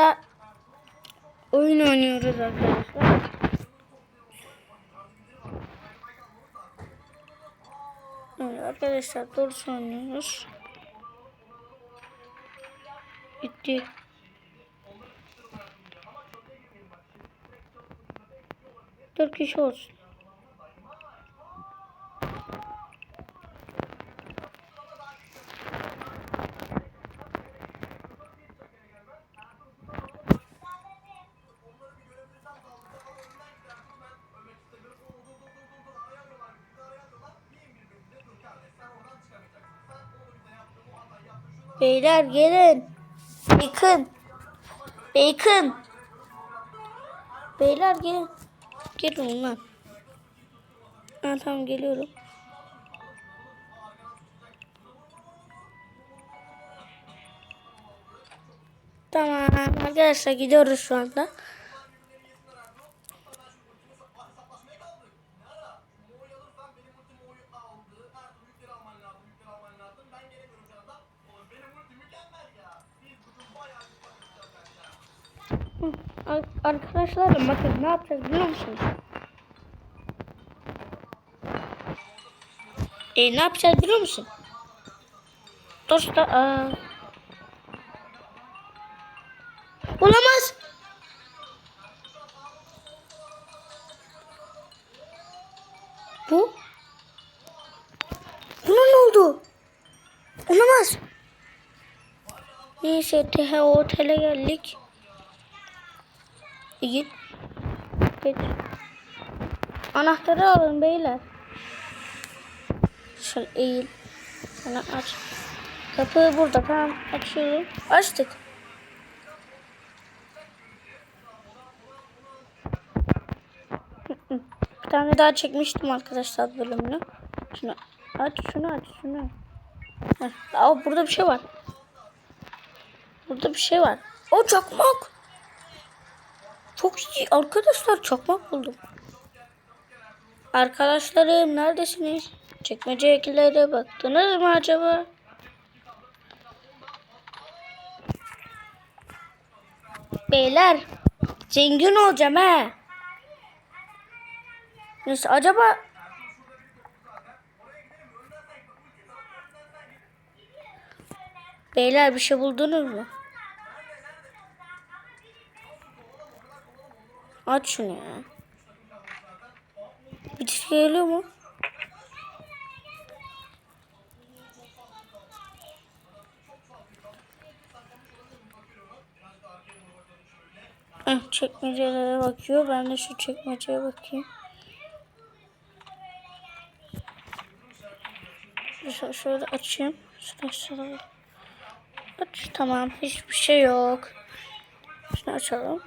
Minecraft'ta oyun oynuyoruz arkadaşlar. Evet arkadaşlar doğrusu oynuyoruz. Bitti. Dört kişi olsun. Beyler gelin. Bacon. Bacon. Beyler gelin. Gelin lan. Ha, tamam geliyorum. Tamam arkadaşlar gidiyoruz şu anda. Ar- Arkadaşlar bakın ne yapacağız biliyor musunuz? E ne yapacağız biliyor musun? Dosta. Olamaz. Bu? Buna ne oldu? Olamaz. Neyse TH otele geldik. Git. Geç. Anahtarı alın beyler. Şöyle eğil. Sana aç. Kapı burada tamam açıyorum. Açtık. Bir tane daha çekmiştim arkadaşlar bölümünü. Şunu aç, şunu aç, şunu. Heh. Aa, burada bir şey var. Burada bir şey var. O çakmak. Çok iyi arkadaşlar çakmak buldum. Arkadaşlarım neredesiniz? Çekmecekilere baktınız mı acaba? Beyler zengin olacağım he. Neyse acaba Beyler bir şey buldunuz mu? Aç şunu ya. Şey geliyor mu? Eh, çekmecelere bakıyor. Ben de şu çekmeceye bakayım. Şöyle, şöyle açayım. Şöyle şöyle. Aç tamam. Hiçbir şey yok. Şunu açalım.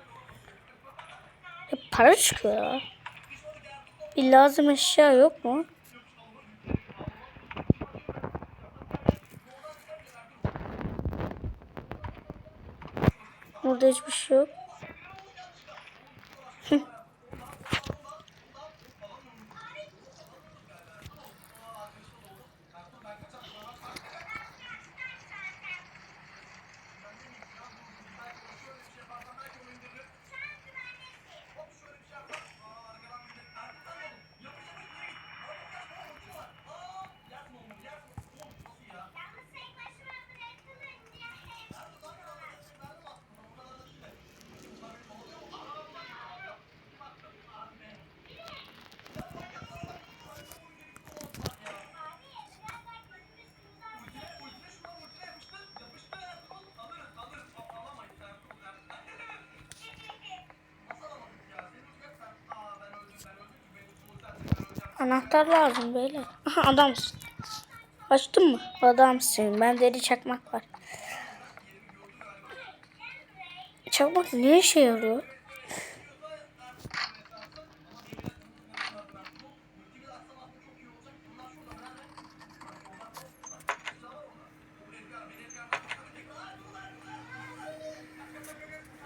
Para çıkıyor. Bir lazım eşya yok mu? Burada hiçbir şey yok. Anahtar lazım beyler. Aha adamsın. Açtın mı? Adamsın. Ben deri çakmak var. Çakmak ne işe yarıyor?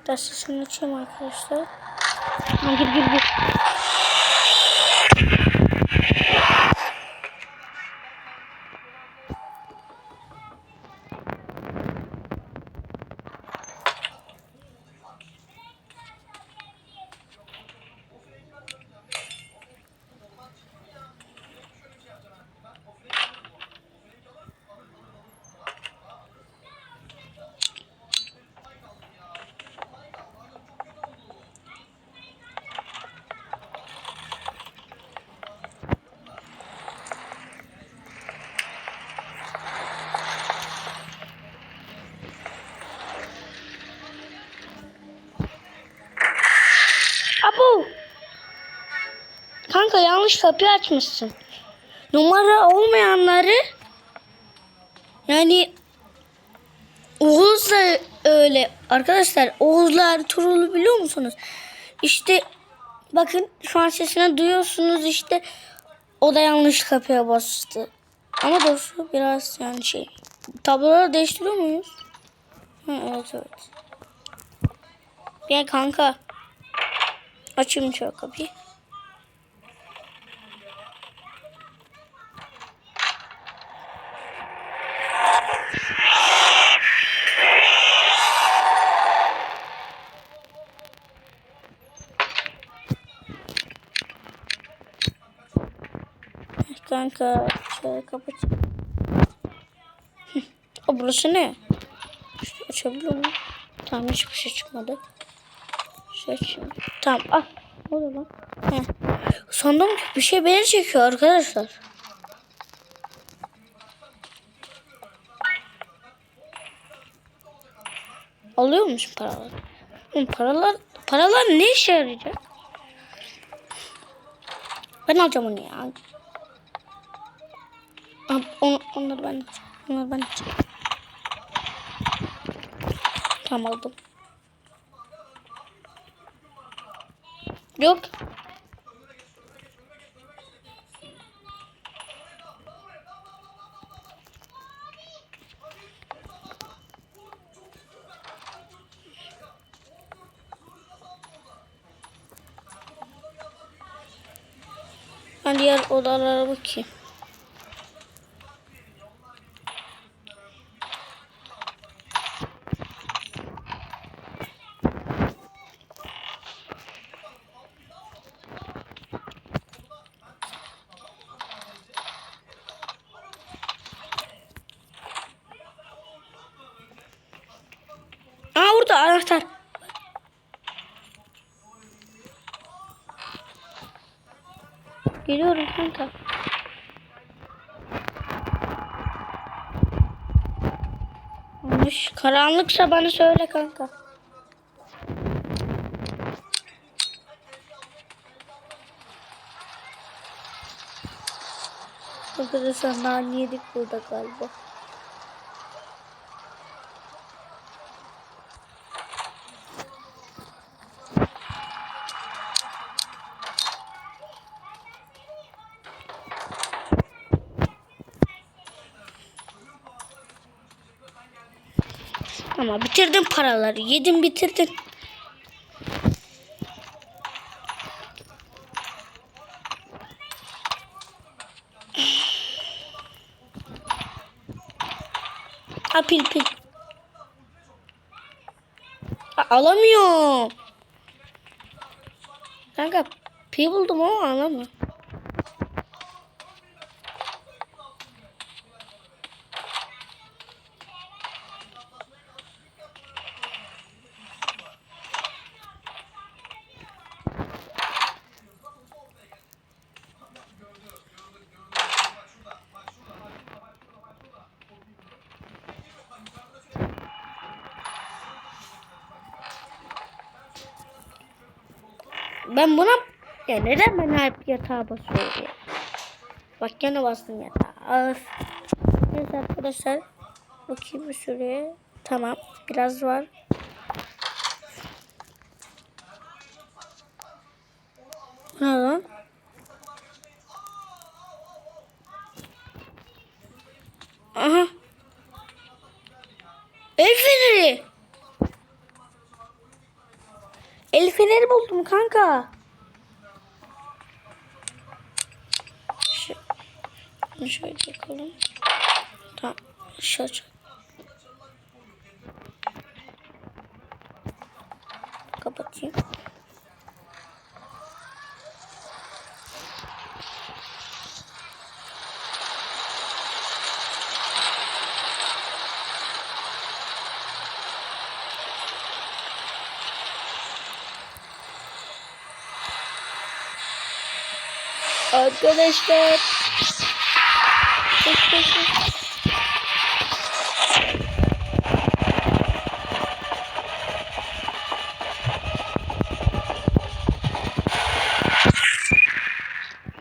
Biraz sesini açayım arkadaşlar. Gir gir gir. Kanka yanlış kapıyı açmışsın. Numara olmayanları yani Oğuz da öyle. Arkadaşlar Oğuz'la Ertuğrul'u biliyor musunuz? İşte bakın şu an sesini duyuyorsunuz işte o da yanlış kapıya bastı. Ama doğrusu biraz yani şey. Tabloları değiştiriyor muyuz? Ha, evet evet. Gel kanka. Açayım şöyle kapıyı. Kanka şöyle kapat. O burası ne? Şunu açabiliyor muyum? Tamam hiçbir şey çıkmadı. Seç. Tamam al. Ne oluyor lan? Heh. Sandım bir şey beni çekiyor arkadaşlar. Alıyor musun paraları? Oğlum paralar, paralar ne işe yarayacak? Ben alacağım onu ya. Al, onu, onları ben alacağım. Onları ben alacağım. Tamam aldım. Yok. Ben diğer odalara bakayım. Aa anahtar. Geliyorum kanka. Olmuş. Karanlıksa bana söyle kanka. Arkadaşlar nane yedik burada galiba. Ama bitirdim paraları. Yedim bitirdim. Ha pil pil. Ha, alamıyorum. Kanka pil buldum ama alamıyorum. Ben buna ya neden ben hep yatağa basıyorum ya? Bak gene bastım yatağa. Öf. Neyse arkadaşlar. Bakayım süreye. Tamam. Biraz var. Ne lan? Aha. Feneri buldum kanka. Şu, şöyle yakalım. Tamam. Şöyle. Kapatayım. Arkadaşlar. Koş, koş, koş.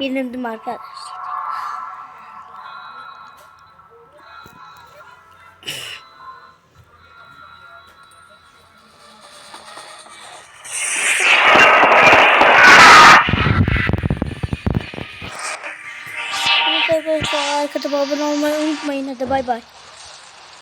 Yenildim arkadaşlar. Abone olmayı unutmayın. Hadi bay bay.